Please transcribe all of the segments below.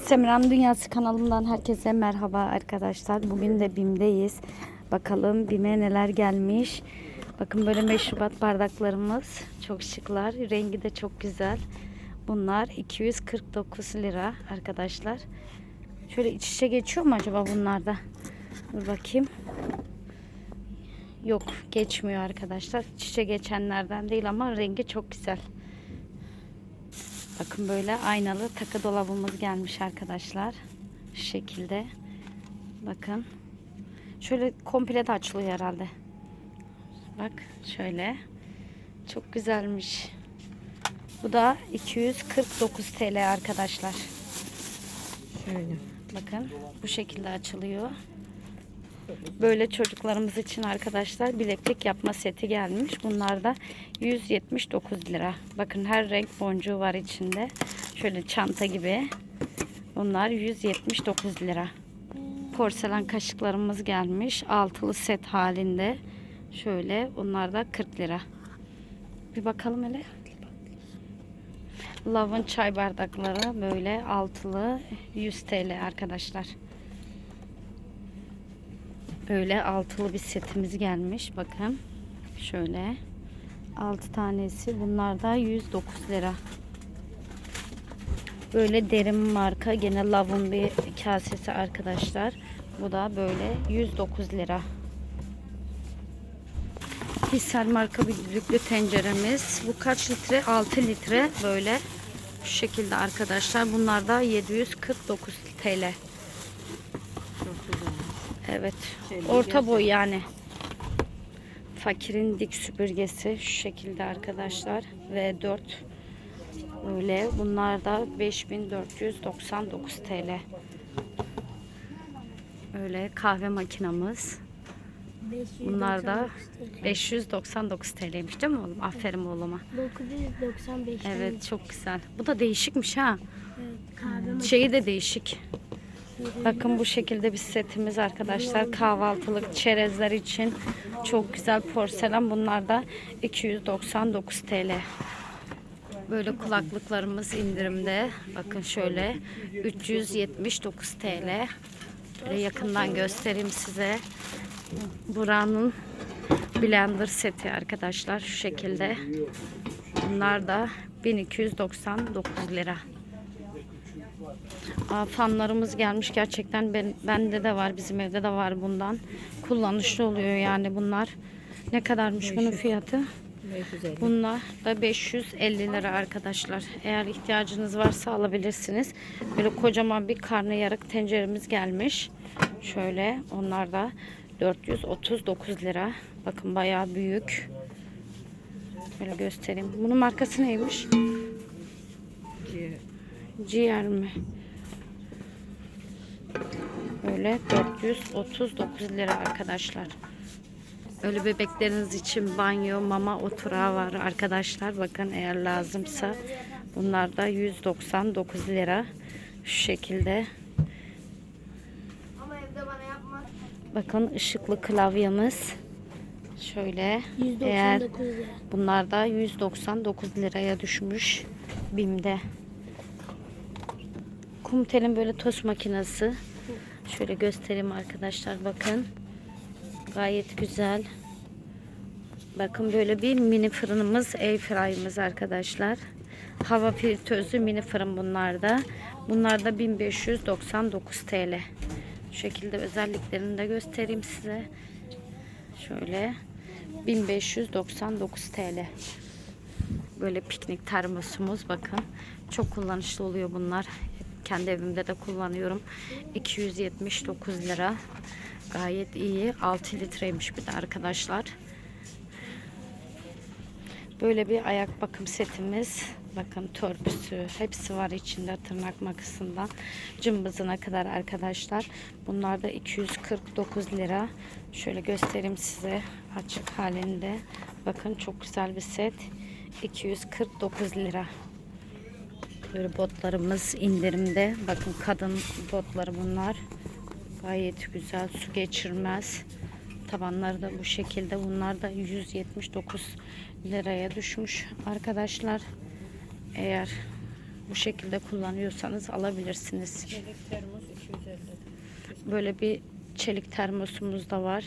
Semiram Dünyası kanalımdan herkese merhaba arkadaşlar. Bugün de BİM'deyiz. Bakalım BİM'e neler gelmiş. Bakın böyle meşrubat bardaklarımız çok şıklar. Rengi de çok güzel. Bunlar 249 lira arkadaşlar. Şöyle iç içe geçiyor mu acaba bunlarda? Dur bakayım. Yok geçmiyor arkadaşlar. İç içe geçenlerden değil ama rengi çok güzel. Bakın böyle aynalı takı dolabımız gelmiş arkadaşlar. Şu şekilde. Bakın. Şöyle komple de açılıyor herhalde. Bak şöyle. Çok güzelmiş. Bu da 249 TL arkadaşlar. Şöyle. Bakın bu şekilde açılıyor. Böyle çocuklarımız için arkadaşlar bileklik yapma seti gelmiş. Bunlar da 179 lira. Bakın her renk boncuğu var içinde. Şöyle çanta gibi. Bunlar 179 lira. Porselen kaşıklarımız gelmiş. Altılı set halinde. Şöyle bunlar da 40 lira. Bir bakalım hele. Lavın çay bardakları böyle altılı 100 TL arkadaşlar. Böyle altılı bir setimiz gelmiş. Bakın. Şöyle. 6 tanesi. Bunlar da 109 lira. Böyle derin marka. Gene lavın bir kasesi arkadaşlar. Bu da böyle 109 lira. Hisar marka bir düdüklü tenceremiz. Bu kaç litre? 6 litre böyle. Şu şekilde arkadaşlar. Bunlar da 749 TL. Evet. Şöyle Orta boy yani. Fakirin dik süpürgesi şu şekilde arkadaşlar. V4 böyle. Bunlar da 5499 TL. Öyle kahve makinamız. Bunlar da 599 TL'ymiş değil mi oğlum? Aferin oğluma. 995 Evet çok güzel. Bu da değişikmiş ha. kahve Şeyi de değişik. Bakın bu şekilde bir setimiz arkadaşlar. Kahvaltılık çerezler için çok güzel porselen. Bunlar da 299 TL. Böyle kulaklıklarımız indirimde. Bakın şöyle 379 TL. Böyle yakından göstereyim size. Buranın blender seti arkadaşlar şu şekilde. Bunlar da 1299 lira. Fanlarımız gelmiş. Gerçekten ben bende de var bizim evde de var bundan. Kullanışlı oluyor yani bunlar. Ne kadarmış bunun fiyatı? 550. bunlar da 550 lira arkadaşlar. Eğer ihtiyacınız varsa alabilirsiniz. Böyle kocaman bir karnıyarık tenceremiz gelmiş. Şöyle onlar da 439 lira. Bakın bayağı büyük. Böyle göstereyim. Bunun markası neymiş? Ciğer. Ciğer mi? Böyle 439 lira arkadaşlar. Ölü bebekleriniz için banyo, mama oturağı var arkadaşlar. Bakın eğer lazımsa bunlar da 199 lira. Şu şekilde. Ama evde bana yapma. Bakın ışıklı klavyemiz. Şöyle. Eğer 199 lira. Bunlar da 199 liraya düşmüş BİM'de. Kumtel'in böyle tost makinesi. Şöyle göstereyim arkadaşlar bakın. Gayet güzel. Bakın böyle bir mini fırınımız, airfryer'ımız arkadaşlar. Hava filtrözü mini fırın bunlar da. Bunlar da 1599 TL. Şu şekilde özelliklerini de göstereyim size. Şöyle 1599 TL. Böyle piknik termosumuz bakın. Çok kullanışlı oluyor bunlar. Kendi evimde de kullanıyorum. 279 lira. Gayet iyi. 6 litreymiş bir de arkadaşlar. Böyle bir ayak bakım setimiz. Bakın törpüsü hepsi var içinde tırnak makasından cımbızına kadar arkadaşlar. Bunlar da 249 lira. Şöyle göstereyim size açık halinde. Bakın çok güzel bir set. 249 lira. Böyle botlarımız indirimde. Bakın kadın botları bunlar. Gayet güzel. Su geçirmez. Tabanları da bu şekilde. Bunlar da 179 liraya düşmüş arkadaşlar. Eğer bu şekilde kullanıyorsanız alabilirsiniz. Çelik termos 250. Böyle bir çelik termosumuz da var.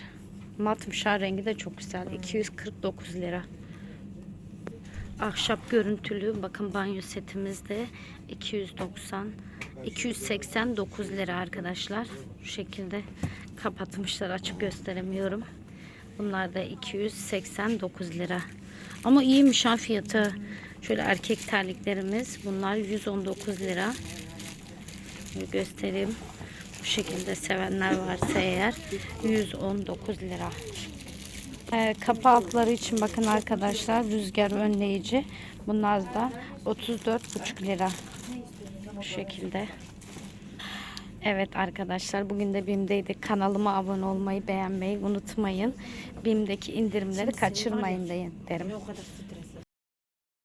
Mat muşa rengi de çok güzel. 249 lira. Ahşap görüntülü bakın banyo setimizde 290 289 lira arkadaşlar. Bu şekilde kapatmışlar açıp gösteremiyorum. Bunlar da 289 lira. Ama iyiymiş ha fiyatı. Şöyle erkek terliklerimiz bunlar 119 lira. Şöyle göstereyim. Bu şekilde sevenler varsa eğer 119 lira. Ee, kapı altları için bakın arkadaşlar rüzgar önleyici. Bunlar da 34,5 lira. Bu şekilde. Evet arkadaşlar bugün de BİM'deydik. Kanalıma abone olmayı, beğenmeyi unutmayın. BİM'deki indirimleri kaçırmayın deyin derim.